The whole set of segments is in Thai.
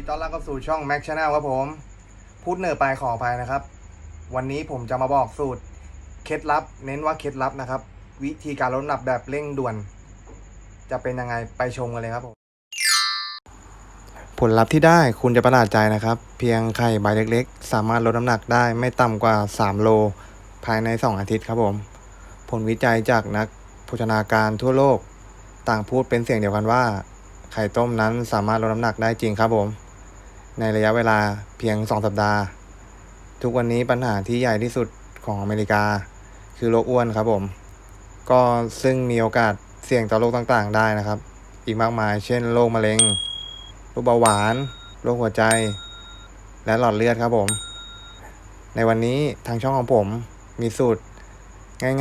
ดีต้อนรับเข้าสู่ช่อง Mac Channel ครับผม พูดเหนือไปขออภัยนะครับ วันนี้ผมจะมาบอกสูตร เคล็ดลับ เน้นว่าเคล็ดลับนะครับ วิธีการลดน้ำหนักแบบเร่งด่วน จะเป็นยังไงไปชมกันเลยครับผมผลลัพธ์ที่ได้คุณจะประหลาดใจนะครับ เพียงไข่ใบเล็กๆ สามารถลดน้ำหนักได้ไม่ต่ำกว่า 3 โล ภายใน 2 อาทิตย์ครับผม ผลวิจัยจากนักโภชนาการทั่วโลก ต่างพูดเป็นเสียงเดียวกันว่าไข่ต้มนั้นสามารถลดน้ำหนักได้จริงครับผม ในระยะเวลาเพียง 2 สัปดาห์ ทุกวันนี้ปัญหาที่ใหญ่ที่สุดของอเมริกา คือโรคอ้วนครับผม ก็ซึ่งมีโอกาสเสี่ยงต่อโรคต่างๆ ได้นะครับ อีกมากมาย เช่นโรคมะเร็ง โรคเบาหวาน โรคหัวใจ และหลอดเลือดครับผม ในวันนี้ทางช่องของผมมีสูตร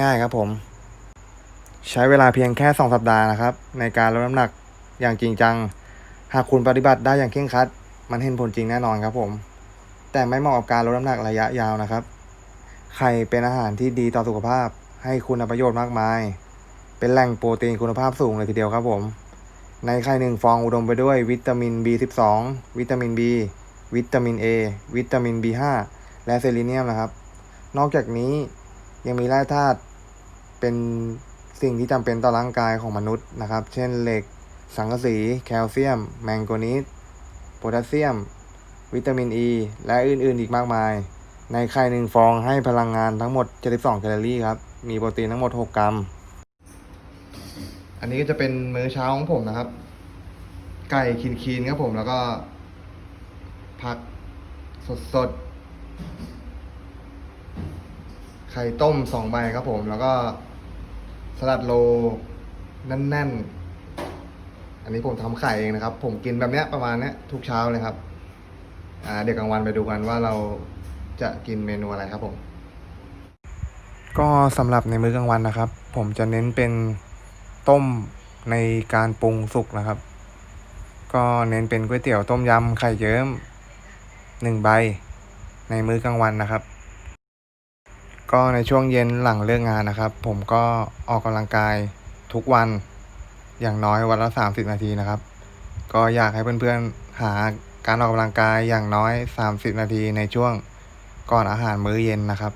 ง่ายๆครับผม ใช้เวลาเพียงแค่ 2 สัปดาห์นะครับ ในการลดน้ำหนักอย่างจริงจัง หากคุณปฏิบัติได้อย่างเคร่งครัด มันเห็นผลจริงแน่นอนครับผม แต่ไม่เหมาะกับการลดน้ำหนักระยะยาวนะครับ ไข่เป็นอาหารที่ดีต่อสุขภาพ ให้คุณประโยชน์มากมาย เป็นแหล่งโปรตีนคุณภาพสูงเลยทีเดียวครับผม ในไข่หนึ่งฟองอุดมไปด้วยวิตามิน B12 วิตามิน B วิตามิน A วิตามิน B5 และเซเลเนียมนะครับ นอกจากนี้ยังมีแร่ธาตุเป็นสิ่งที่จำเป็นต่อร่างกายของมนุษย์นะครับ เช่นเหล็ก สังกะสี แคลเซียม แมงโกนีส โพแทสเซียม วิตามินอ e, ีและอื่นๆอีกมากมาย ในไข่หนึ่งฟองให้พลังงานทั้งหมด 72 แคลอรี่ครับ มีโปรตีนทั้งหมด 6 กรัม อันนี้ก็จะเป็นมื้อเช้าของผมนะครับ ไก่คีนๆครับผมแล้วก็ ผักสดๆไข่ต้มสองใบครับผม แล้วก็สลัดโลแน่นๆ อันนี้ผมทำไข่เองนะครับ ผมกินแบบเนี้ยประมาณเนี้ยทุกเช้าเลยครับ อ่าเดี๋ยวกลางวันไปดูกันว่าเราจะกินเมนูอะไรครับผม ก็สำหรับในมื้อกลางวันนะครับ ผมจะเน้นเป็นต้มในการปรุงสุกนะครับ ก็เน้นเป็นก๋วยเตี๋ยวต้มยำไข่เยิ้มหนึ่งใบ ในมื้อกลางวันนะครับ ก็ในช่วงเย็นหลังเลิกงานนะครับ ผมก็ออกกำลังกายทุกวัน อย่างน้อยวันละ 30 นาทีนะครับ ก็อยากให้เพื่อนๆหาการออกกำลังกายอย่างน้อย 30 นาทีในช่วงก่อนอาหารมื้อเย็นนะครับ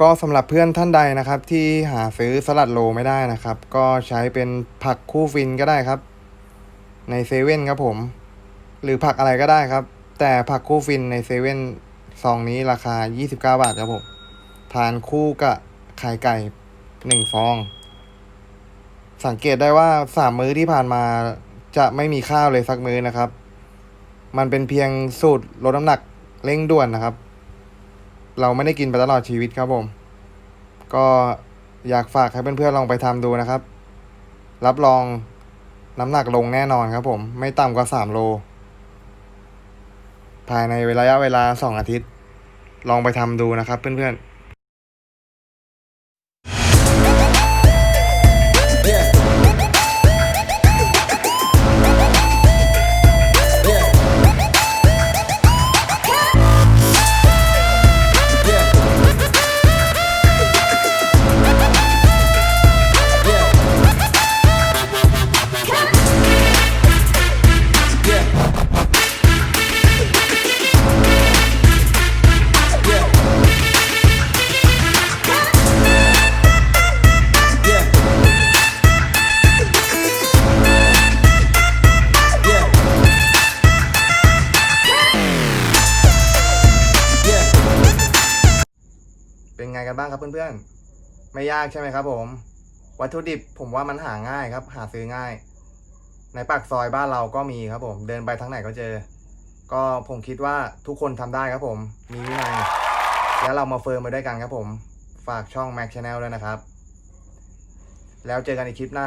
ก็สำหรับเพื่อนท่านใดนะครับ ที่หาซื้อสลัดโลไม่ได้นะครับ ก็ใช้เป็นผักคู่ฟินก็ได้ครับ ในเซเว่นครับผม หรือผักอะไรก็ได้ครับ แต่ผักคู่ฟินในเซเว่นซองนี้ราคา 29 บาทครับผม ทานคู่กับไข่ไก่หนึ่งฟอง สังเกตได้ว่าสามมื้อที่ผ่านมาจะไม่มีข้าวเลยสักมื้อนะครับ มันเป็นเพียงสูตรลดน้ำหนักเร่งด่วนนะครับ เราไม่ได้กินไปตลอดชีวิตครับผม ก็อยากฝากให้เพื่อนๆลองไปทำดูนะครับ รับรองน้ำหนักลงแน่นอนครับผม ไม่ต่ำกว่า3โล ภายในระยะเวลา2อาทิตย์ ลองไปทำดูนะครับเพื่อนๆ ไงกันบ้างครับเพื่อนๆ ไม่ยากใช่ไหมครับ ผม วัตถุดิบผมว่ามันหาง่ายครับ หาซื้อง่าย ในปากซอยบ้านเราก็มีครับผม เดินไปทางไหนก็เจอ ก็ผมคิดว่าทุกคนทำได้ครับผม มีวินัยแล้วเรามาเฟิร์มไปด้วยกันครับผม ฝากช่อง Mac Channel ด้วยนะครับ แล้วเจอกันในคลิปหน้า